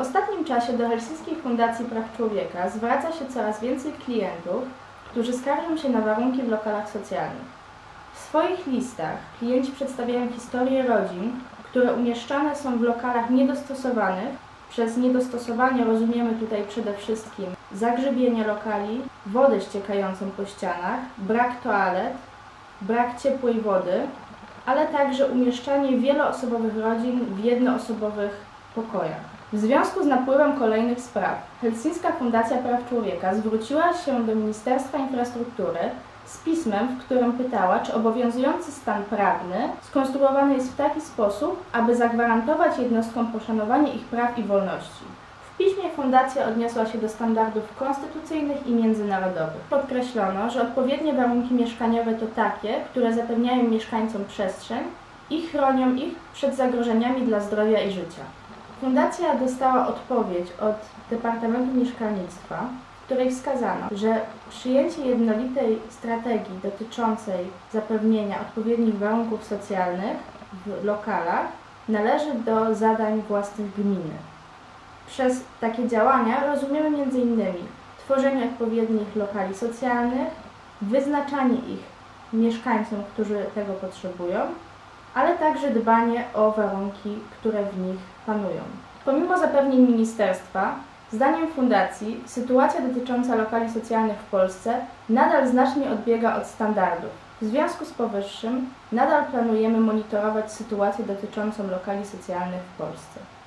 W ostatnim czasie do Helsińskiej Fundacji Praw Człowieka zwraca się coraz więcej klientów, którzy skarżą się na warunki w lokalach socjalnych. W swoich listach klienci przedstawiają historie rodzin, które umieszczane są w lokalach niedostosowanych. Przez niedostosowanie rozumiemy tutaj przede wszystkim zagrzebienie lokali, wodę ściekającą po ścianach, brak toalet, brak ciepłej wody, ale także umieszczanie wieloosobowych rodzin w jednoosobowych pokojach. W związku z napływem kolejnych spraw, Helsińska Fundacja Praw Człowieka zwróciła się do Ministerstwa Infrastruktury z pismem, w którym pytała, czy obowiązujący stan prawny skonstruowany jest w taki sposób, aby zagwarantować jednostkom poszanowanie ich praw i wolności. W piśmie Fundacja odniosła się do standardów konstytucyjnych i międzynarodowych. Podkreślono, że odpowiednie warunki mieszkaniowe to takie, które zapewniają mieszkańcom przestrzeń i chronią ich przed zagrożeniami dla zdrowia i życia. Fundacja dostała odpowiedź od Departamentu Mieszkalnictwa, w której wskazano, że przyjęcie jednolitej strategii dotyczącej zapewnienia odpowiednich warunków socjalnych w lokalach należy do zadań własnych gminy. Przez takie działania rozumiemy m.in. tworzenie odpowiednich lokali socjalnych, wyznaczanie ich mieszkańcom, którzy tego potrzebują, ale także dbanie o warunki, które w nich panują. Pomimo zapewnień ministerstwa, zdaniem Fundacji sytuacja dotycząca lokali socjalnych w Polsce nadal znacznie odbiega od standardów. W związku z powyższym nadal planujemy monitorować sytuację dotyczącą lokali socjalnych w Polsce.